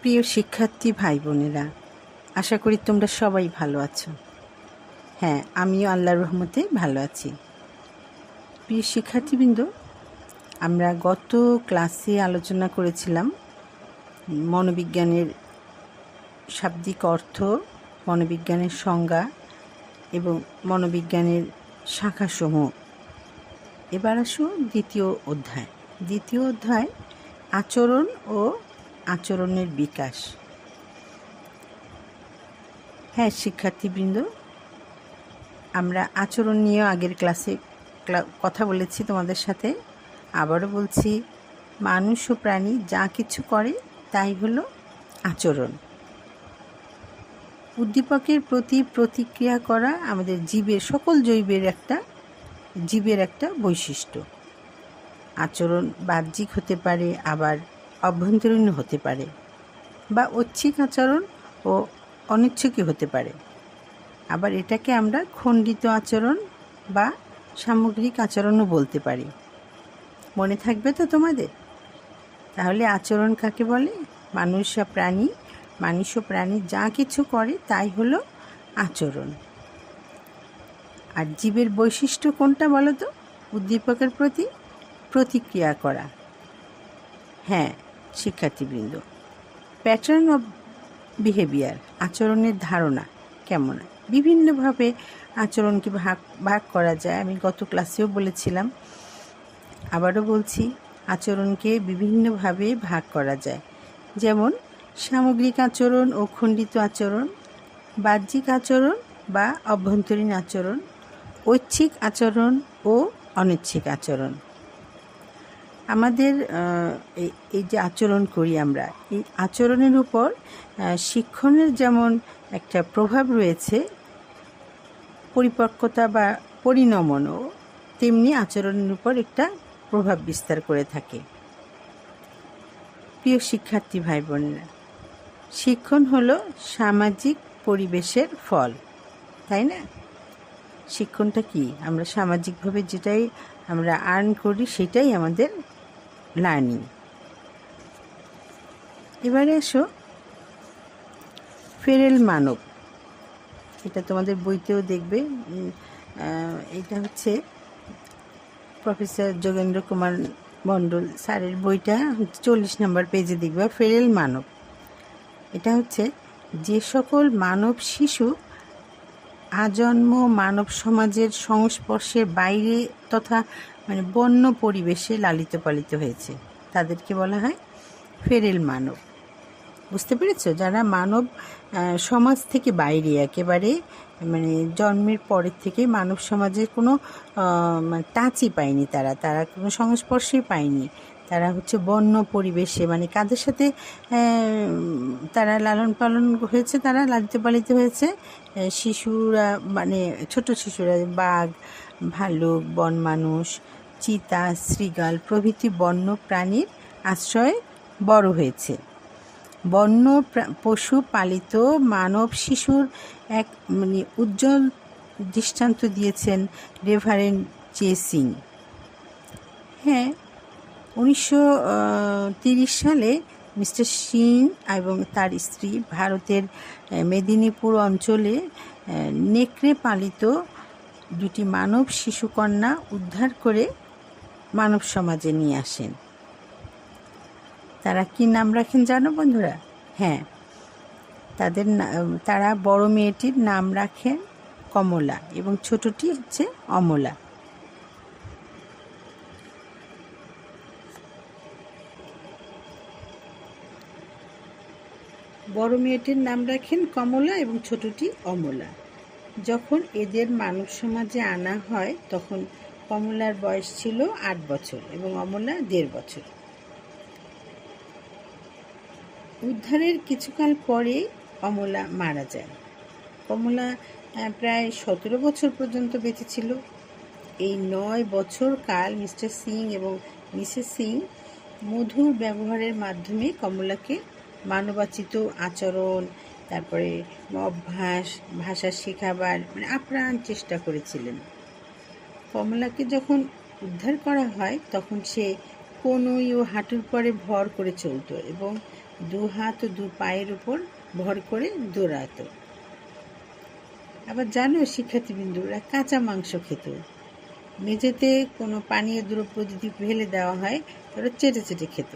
প্রিয় শিক্ষার্থী ভাই বোনেরা আশা করি তোমরা সবাই ভালো আছো। হ্যাঁ আমিও আল্লাহর রহমতে ভালো আছি। প্রিয় শিক্ষার্থীবৃন্দ, আমরা গত ক্লাসে আলোচনা করেছিলাম মনোবিজ্ঞানের শাব্দিক অর্থ, মনোবিজ্ঞানের সংজ্ঞা এবং মনোবিজ্ঞানের শাখাসমূহ। এবার আসো দ্বিতীয় অধ্যায়। দ্বিতীয় অধ্যায় আচরণ ও আচরণের বিকাশ। হ্যাঁ শিক্ষার্থীবৃন্দ, আমরা আচরণ নিয়ে আগের ক্লাসে কথা বলেছি তোমাদের সাথে। আবারও বলছি, মানুষ ও প্রাণী যা কিছু করে, তাই হলো আচরণ। উদ্দীপকের প্রতি প্রতিক্রিয়া করা আমাদের জীবের, সকল জৈবের একটা, জীবের একটা বৈশিষ্ট্য। আচরণ বাহ্যিক হতে পারে, আবার অভ্যন্তরীণ হতে পারে বা ঐচ্ছিক আচরণ ও অনিচ্ছকই হতে পারে। আবার এটাকে আমরা খণ্ডিত আচরণ বা সামগ্রিক আচরণও বলতে পারি। মনে থাকবে তো তোমাদের? তাহলে আচরণ কাকে বলে? মানুষ প্রাণী? মানুষ ও প্রাণী যা কিছু করে তাই হলো আচরণ। আর জীবের বৈশিষ্ট্য কোনটা বলো তো? উদ্দীপকের প্রতি প্রতিক্রিয়া করা। হ্যাঁ শিক্ষার্থীবৃন্দ। প্যাটার্ন অফ বিহেভিয়ার আচরণের ধারণা কেমন? বিভিন্নভাবে আচরণকে ভাগ ভাগ করা যায়? আমি গত ক্লাসেও বলেছিলাম। আবারও বলছি, আচরণকে বিভিন্নভাবে ভাগ করা যায়। যেমন, সামগ্রিক আচরণ ও খণ্ডিত আচরণ, বাহ্যিক আচরণ বা অভ্যন্তরীণ আচরণ, ঐচ্ছিক আচরণ ও অনৈচ্ছিক আচরণ। আমাদের এই যে আচরণ করি আমরা, এই আচরণের উপর শিক্ষণের যেমন একটা প্রভাব রয়েছে, পরিপক্কতা বা পরিণমনও তেমনি আচরণের উপর একটা প্রভাব বিস্তার করে থাকে। প্রিয় শিক্ষার্থী ভাই বোনেরা শিক্ষণ হলো সামাজিক পরিবেশের ফল, তাই না? শিক্ষণটা কি? আমরা সামাজিকভাবে যেটাই আমরা আর্ন করি, সেটাই আমাদের লার্নিং এবারে এসো ফেরেল মানব। এটা তোমাদের বইতেও দেখবে। এটা হচ্ছে প্রফেসর যোগেন্দ্র কুমার মণ্ডল স্যারের বইটা। চল্লিশ নম্বর পেজে দেখবে। ফেরেল মানব। এটা হচ্ছে যে সকল মানব শিশু আজন্ম মানব সমাজের সংস্পর্শের বাইরে তথা মানে বন্য পরিবেশে লালিত পালিত হয়েছে। তাদেরকে বলা হয় ফেরেল মানব। বুঝতে পেরেছ? যারা মানব সমাজ থেকে বাইরে, একেবারে মানে জন্মের পরের থেকে মানব সমাজের কোনো টাচই পায়নি তারা। তারা কোনো সংস্পর্শই পায়নি। তারা হচ্ছে বন্য পরিবেশে মানে কাদের সাথে তারা লালন পালন হয়েছে, তারা লালিত পালিত হয়েছে শিশুরা মানে ছোট শিশুরা, বাঘ, ভালুক, বন মানুষ, চিতা শ্রীগাল প্রভৃতি বন্য প্রাণীর আশ্রয়ে বড় হয়েছে। বন্য পশু পালিত মানব শিশুর এক মানে উজ্জ্বল দৃষ্টান্ত দিয়েছেন রেভারেন্ড জে সিং। হ্যাঁ উনিশশো সালে মিস্টার সিং এবং তার স্ত্রী ভারতের মেদিনীপুর অঞ্চলে নেকড়ে পালিত দুটি মানব শিশুকন্যা উদ্ধার করে মানব সমাজে নিয়ে আসেন। তারা কি নাম রাখেন জানো বন্ধুরা? হ্যাঁ। তাদের তারা বড় মেয়েটির নাম রাখেন কমলা এবং ছোটটি হচ্ছে অমলা। বড় মেয়েটির নাম রাখেন কমলা এবং ছোটটি অমলা। যখন এদের মানব সমাজে আনা হয়, তখন কমলার বয়স ছিল আট বছর এবং অমলা দেড় বছর। উদ্ধারের কিছুকাল পরে অমলা মারা যায়। কমলা প্রায় সতেরো বছর পর্যন্ত বেঁচে ছিল। এই নয় বছর কাল মিস্টার সিং এবং মিসেস সিং মধুর ব্যবহারের মাধ্যমে কমলাকে মানবাচিত আচরণ, তারপরে অভ্যাস, ভাষা শেখাবার মানে আপ্রাণ চেষ্টা করেছিলেন। কমলাকে যখন উদ্ধার করা হয়, তখন সে কনুই ও হাঁটুর পরে ভর করে চলতো এবং দু হাত ও দু পায়ের উপর ভর করে দৌড়াতো। আবার জানো, শিক্ষার্থীবৃন্দরা কাঁচা মাংস খেত। মেঝেতে কোনো পানীয় দ্রব্য যদি ফেলে দেওয়া হয়, তারা চেটে চেটে খেত।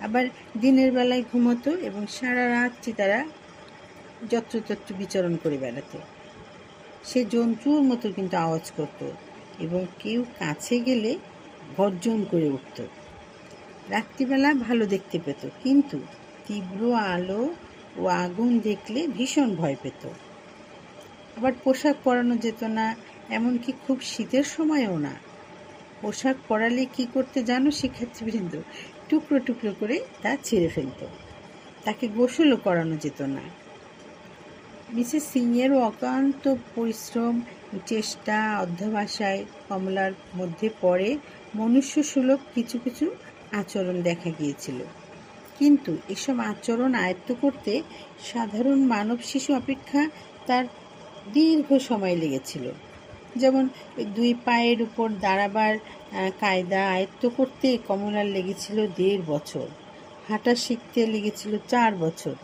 আবার দিনের বেলায় ঘুমতো এবং সারা রাত্রি তারা যত্রতত্র বিচরণ করে বেড়াতো। সে জন্তুর মতো কিন্তু আওয়াজ করত এবং কেউ কাছে গেলে গর্জন করে উঠত। রাত্রিবেলা ভালো দেখতে পেত, কিন্তু তীব্র আলো ও আগুন দেখলে ভীষণ ভয় পেত। আবার পোশাক পরানো যেত না, এমনকি খুব শীতের সময়ও না। পোশাক পরালে কি করতে জানো শিক্ষার্থীবৃন্দ টুকরো টুকরো করে তা ছিঁড়ে ফেলত। তাকে গোসলও করানো যেত না। মিসেস সিংয়ের অক্লান্ত পরিশ্রম, চেষ্টা, অধ্যবসায় কমলার মধ্যে পড়ে মনুষ্য সুলভ কিছু কিছু আচরণ দেখা গিয়েছিল। কিন্তু এসব আচরণ আয়ত্ত করতে সাধারণ মানব শিশু অপেক্ষা তার দীর্ঘ সময় লেগেছিল। যেমন দুই পায়ের উপর দাঁড়াবার কায়দা আয়ত্ত করতে কমলার লেগেছিল দেড় বছর। হাঁটা শিখতে লেগেছিল চার বছর।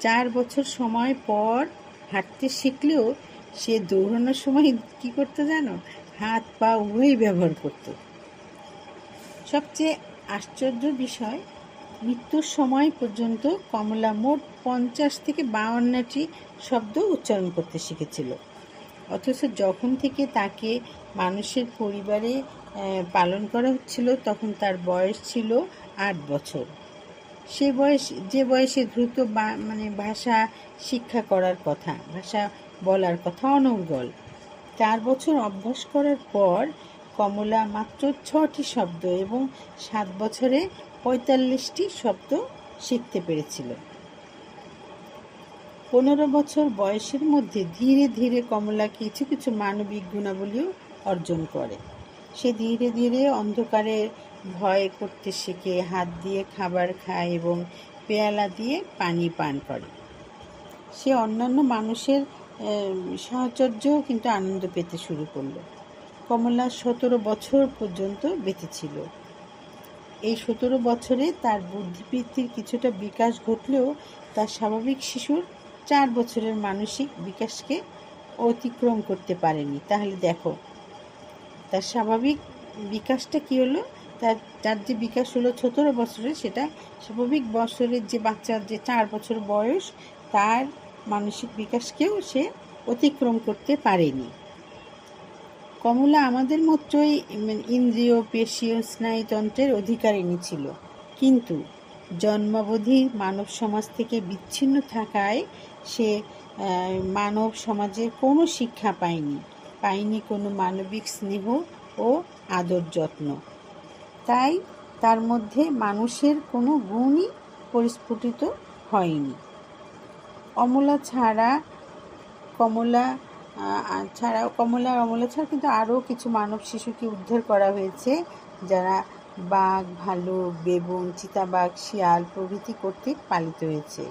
চার বছর সময় পর হাঁটতে শিখলেও সে দৌড়ানোর সময় কি করতো জানো? হাত পা উভয়ই ব্যবহার করত। সবচেয়ে আশ্চর্য বিষয়, মৃত্যুর সময় পর্যন্ত কমলা মোট পঞ্চাশ থেকে বাউন্নটি শব্দ উচ্চারণ করতে শিখেছিল। অথচ যখন থেকে তাকে মানুষের পরিবারে পালন করা হচ্ছিল, তখন তার বয়স ছিল আট বছর। সে বয়স, যে বয়সে দ্রুত মানে ভাষা শিক্ষা করার কথা, ভাষা বলার কথা অনর্গল। চার বছর অভ্যাস করার পর কমলা মাত্র ছটি শব্দ এবং সাত বছরে পঁয়তাল্লিশটি শব্দ শিখতে পেরেছিল। পনেরো বছর বয়সের মধ্যে ধীরে ধীরে কমলা কিছু কিছু মানবিক গুণাবলীও অর্জন করে। সে ধীরে ধীরে অন্ধকারে ভয় করতে শেখে, হাত দিয়ে খাবার খায় এবং পেয়ালা দিয়ে পানি পান করে। সে অন্যান্য মানুষের সাহচর্যও কিন্তু আনন্দ পেতে শুরু করল। কমলা সতেরো বছর পর্যন্ত বেঁচে ছিল এই সতেরো বছরে তার বুদ্ধিবৃত্তির কিছুটা বিকাশ ঘটলেও তার স্বাভাবিক শিশুর চার বছরের মানসিক বিকাশকে অতিক্রম করতে পারেনি। তাহলে দেখো, তার স্বাভাবিক বিকাশটা কি হলো? তার তার যে বিকাশ হলো সতেরো বছরের, সেটা স্বাভাবিক বছরের যে বাচ্চার যে চার বছর বয়স, তার মানসিক বিকাশকেও সে অতিক্রম করতে পারেনি। কমলা আমাদের মতোই মানে ইন্দ্রিয়, পেশীয়, স্নায়ুতন্ত্রের অধিকারিণী ছিল। কিন্তু জন্মাবধি মানব সমাজ থেকে বিচ্ছিন্ন থাকায় সে মানব সমাজের কোনো শিক্ষা পায়নি পায়নি কোনো মানবিক স্নেহ ও আদর যত্ন। তাই তার মধ্যে মানুষের কোনো গুণই পরিস্ফুটিত হয়নি। অমলা ছাড়া কমলা ছাড়া কমলা অমলা ছাড়া কিন্তু আরও কিছু মানব শিশুকে উদ্ধার করা হয়েছে, যারা বাঘ, ভালুক বেগুন চিতাবাঘ, শিয়াল প্রভৃতি কর্তৃক পালিত হয়েছে।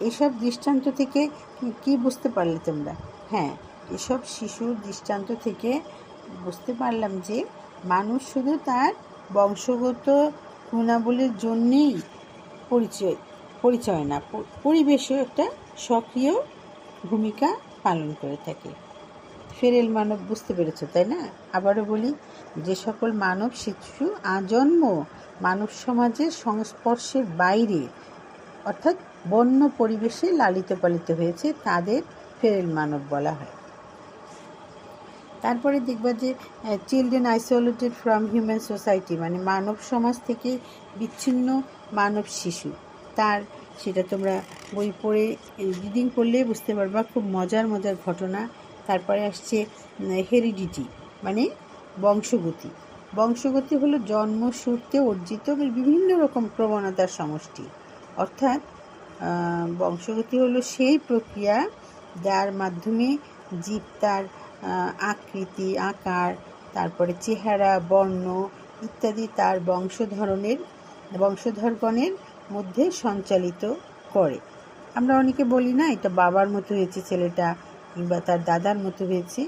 এসব দৃষ্টান্ত থেকে কি- বুঝতে পারলে তোমরা? হ্যাঁ এসব শিশুর দৃষ্টান্ত থেকে বুঝতে পারলাম যে মানুষ শুধু তার বংশগত গুণাবলীর জন্যেই পরিচয় পরিচয় না পরিবেশেও একটা সক্রিয় ভূমিকা পালন করে থাকে। ফেরেল মানব বুঝতে পেরেছ, তাই না? আবারও বলি, যে সকল মানব শিশু আজন্ম মানব সমাজের সংস্পর্শের বাইরে, অর্থাৎ বন্য পরিবেশে লালিত পালিত হয়েছে তাদের ফেরেল মানব বলা হয়। তারপরে দেখবা যে children isolated from human society মানে মানব সমাজ থেকে বিচ্ছিন্ন মানব শিশু। তার, সেটা তোমরা বই পড়ে রিডিং করলে বুঝতে পারবা খুব মজার মজার ঘটনা। তারপরে আসছে হেরিডিটি মানে বংশগতি। বংশগতি হলো জন্ম সূত্রে অর্জিত বিভিন্ন রকম প্রবণতার সমষ্টি। অর্থাৎ বংশগতি হলো সেই প্রক্রিয়া যার মাধ্যমে জীব তার আকৃতি, আকার, তারপরে চেহারা, বর্ণ ইত্যাদি তার বংশধরনের, বংশধরগণের মধ্যে সঞ্চালিত করে। আমরা অনেকে বলি না, এটা বাবার মতো হয়েছে ছেলেটা কিংবা তার দাদার মতো হয়েছে।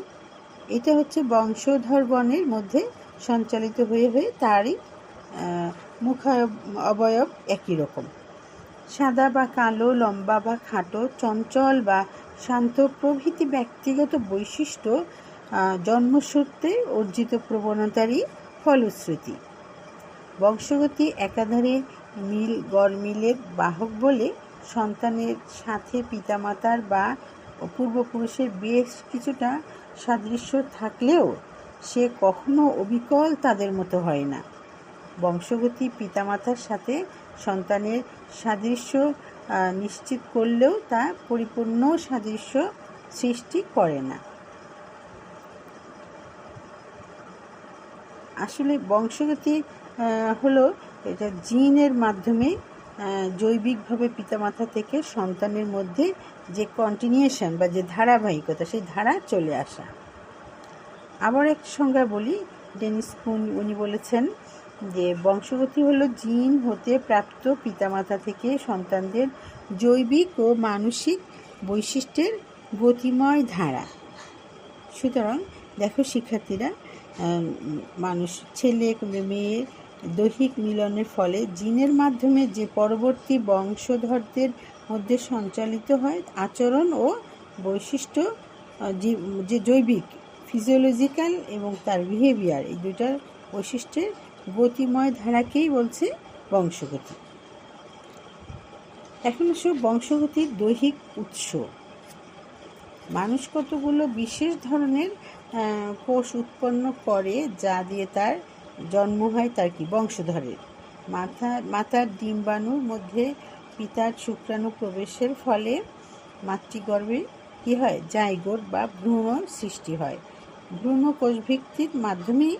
এটা হচ্ছে বংশধরগণের মধ্যে সঞ্চালিত হয়ে হয়ে তারই মুখ অবয়ব একই রকম। সাদা বা কালো, লম্বা বা খাটো, চঞ্চল বা শান্ত প্রভৃতি ব্যক্তিগত বৈশিষ্ট্য জন্মসূত্রে অর্জিত প্রবণতারই ফলশ্রুতি। বংশগতি একাধারে মিল গড়মিলের বাহক বলে সন্তানের সাথে পিতামাতার বা পূর্বপুরুষের বেশ কিছুটা সাদৃশ্য থাকলেও সে কখনো অবিকল তাদের মতো হয় না। বংশগতি পিতামাতার সাথে সন্তানের সাদৃশ্য নিশ্চিত করলেও তা পরিপূর্ণ সাদৃশ্য সৃষ্টি করে না। আসলে বংশগতি হলো এটা জিনের মাধ্যমে জৈবিকভাবে পিতামাতা থেকে সন্তানের মধ্যে যে কন্টিনিউশন বা যে ধারাবাহিকতা, সেই ধারা চলে আসা। আবার এক সংজ্ঞা বলি, ডেনিস কুন, উনি বলেছেন যে বংশগতি হলো জিন হতে প্রাপ্ত পিতামাতা থেকে সন্তানদের জৈবিক ও মানসিক বৈশিষ্ট্যের গতিময় ধারা। সুতরাং দেখো শিক্ষার্থীরা মানুষ ছেলে মেয়ের দৈহিক মিলনের ফলে জিনের মাধ্যমে যে পরবর্তী বংশধরদের মধ্যে সঞ্চালিত হয় আচরণ ও বৈশিষ্ট্য যে- যে জৈবিক ফিজিওলজিক্যাল এবং তার বিহেভিয়ার এই দুটার বৈশিষ্ট্যের গতিময় ধারাকেই বলছে বংশগতি। এখন আসো বংশগতির দৈহিক উৎস। মানুষ কতগুলো বিশেষ ধরনের কোষ উৎপন্ন করে যা দিয়ে তার জন্ম হয় তার কি? বংশধরের। মাথা, মাতার ডিম্বাণুর মধ্যে পিতার শুক্রাণু প্রবেশের ফলে মাতৃগর্ভে কি হয়? জাইগোট বা ভ্রূণ সৃষ্টি হয়। ভ্রূণ কোষভিত্তির মাধ্যমেই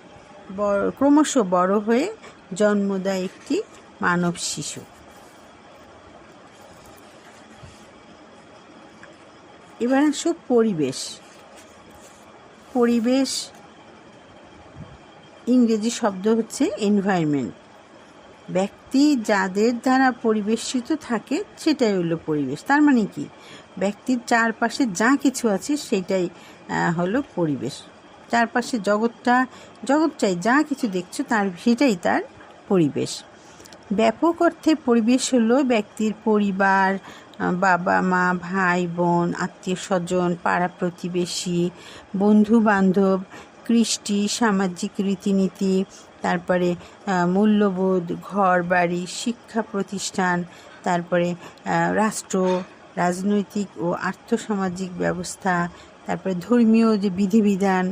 ক্রমশ বড় হয়ে জন্ম দেয় একটি মানব শিশু। এবার আসো পরিবেশ। পরিবেশ, ইংরেজি শব্দ হচ্ছে এনভায়রনমেন্ট ব্যক্তি যাদের দ্বারা পরিবেশিত থাকে, সেটাই হলো পরিবেশ। তার মানে কি? ব্যক্তির চারপাশে যা কিছু আছে, সেটাই হলো পরিবেশ। চারপাশে জগৎটা, জগৎটাই যা কিছু দেখছ তার সেটাই তার পরিবেশ। ব্যাপক অর্থে পরিবেশ হলো ব্যক্তির পরিবার বাবা, মা, ভাই, বোন, আত্মীয় স্বজন, পাড়া প্রতিবেশী বন্ধু বান্ধব কৃষ্টি, সামাজিক রীতিনীতি, তারপরে মূল্যবোধ ঘর বাড়ি শিক্ষা প্রতিষ্ঠান, তারপরে রাষ্ট্র, রাজনৈতিক ও আর্থসামাজিক ব্যবস্থা, তারপরে ধর্মীয় যে বিধিবিধান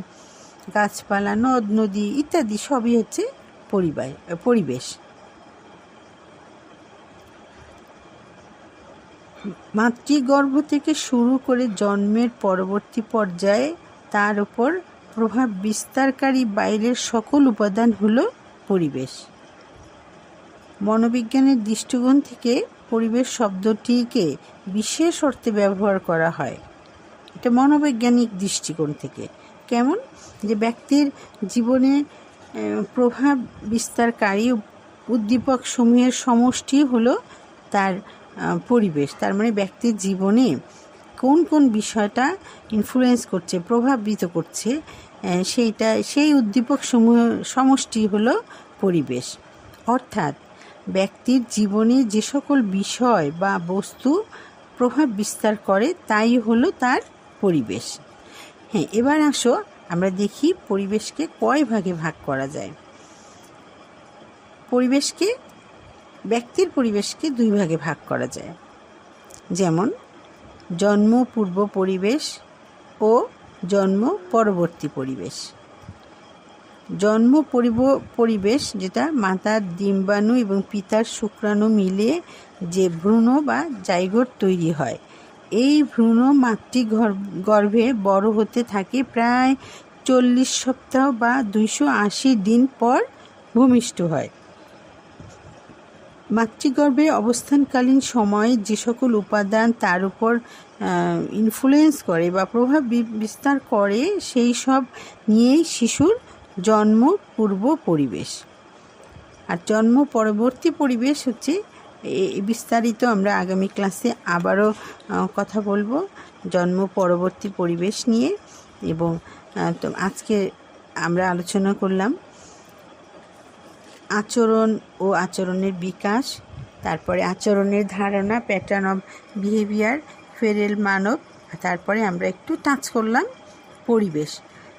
গাছপালা, নদ, নদী ইত্যাদি সবই হচ্ছে পরিবার পরিবেশ। মাতৃগর্ভ থেকে শুরু করে জন্মের পরবর্তী পর্যায়ে তার উপর প্রভাব বিস্তারকারী বাইরের সকল উপাদান হলো পরিবেশ। মনোবিজ্ঞানের দৃষ্টিকোণ থেকে পরিবেশ শব্দটিকে বিশেষ অর্থে ব্যবহার করা হয়। এটা মনোবৈজ্ঞানিক দৃষ্টিকোণ থেকে। কেমন? যে ব্যক্তির জীবনে প্রভাব বিস্তারকারী উদ্দীপক সমূহের সমষ্টি হলো তার পরিবেশ। তার মানে ব্যক্তির জীবনে কোন কোন বিষয়টা ইনফ্লুয়েন্স করছে, প্রভাবিত করছে সেইটা, সেই উদ্দীপক সমূহ সমষ্টি হলো পরিবেশ। অর্থাৎ ব্যক্তির জীবনে যে সকল বিষয় বা বস্তু প্রভাব বিস্তার করে, তাই হলো তার পরিবেশ। হ্যাঁ এবার আসো, আমরা দেখি পরিবেশকে কয় ভাগে ভাগ করা যায়। পরিবেশকে, ব্যক্তির পরিবেশকে দুই ভাগে ভাগ করা যায়। যেমন, জন্ম, পূর্ব পরিবেশ ও জন্ম, পরবর্তী পরিবেশ। জন্ম, পরিব পরিবেশ, যেটা মাতার ডিম্বাণু এবং পিতার শুক্রাণু মিলে যে ভ্রূণ বা জাইগোট তৈরি হয় এই ভ্রূণ মাতৃ গর্ভে বড় হতে থাকে প্রায় চল্লিশ সপ্তাহ বা দুইশো আশি দিন পর ভূমিষ্ঠ হয়। মাতৃগর্ভে অবস্থানকালীন সময়ে যে সকল উপাদান তার উপর ইনফ্লুয়েন্স করে বা প্রভাব বিস্তার করে সেই সব নিয়েই শিশুর জন্ম পূর্ব পরিবেশ। আর জন্ম পরবর্তী পরিবেশ হচ্ছে বিস্তারিত আমরা আগামী ক্লাসে আবারও কথা বলব জন্ম, পরবর্তী পরিবেশ নিয়ে এবং তো আজকে আমরা আলোচনা করলাম আচরণ ও আচরণের বিকাশ, তারপরে আচরণের ধারণা প্যাটার্ন অফ বিহেভিয়ার ফেরেল মানব, তারপরে আমরা একটু টাচ করলাম পরিবেশ।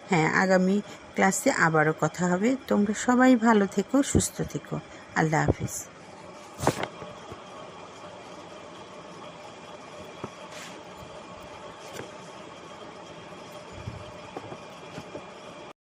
হ্যাঁ আগামী ক্লাসে আবারও কথা হবে। তোমরা সবাই ভালো থেকো, সুস্থ থেকো। আল্লাহ হাফিজ।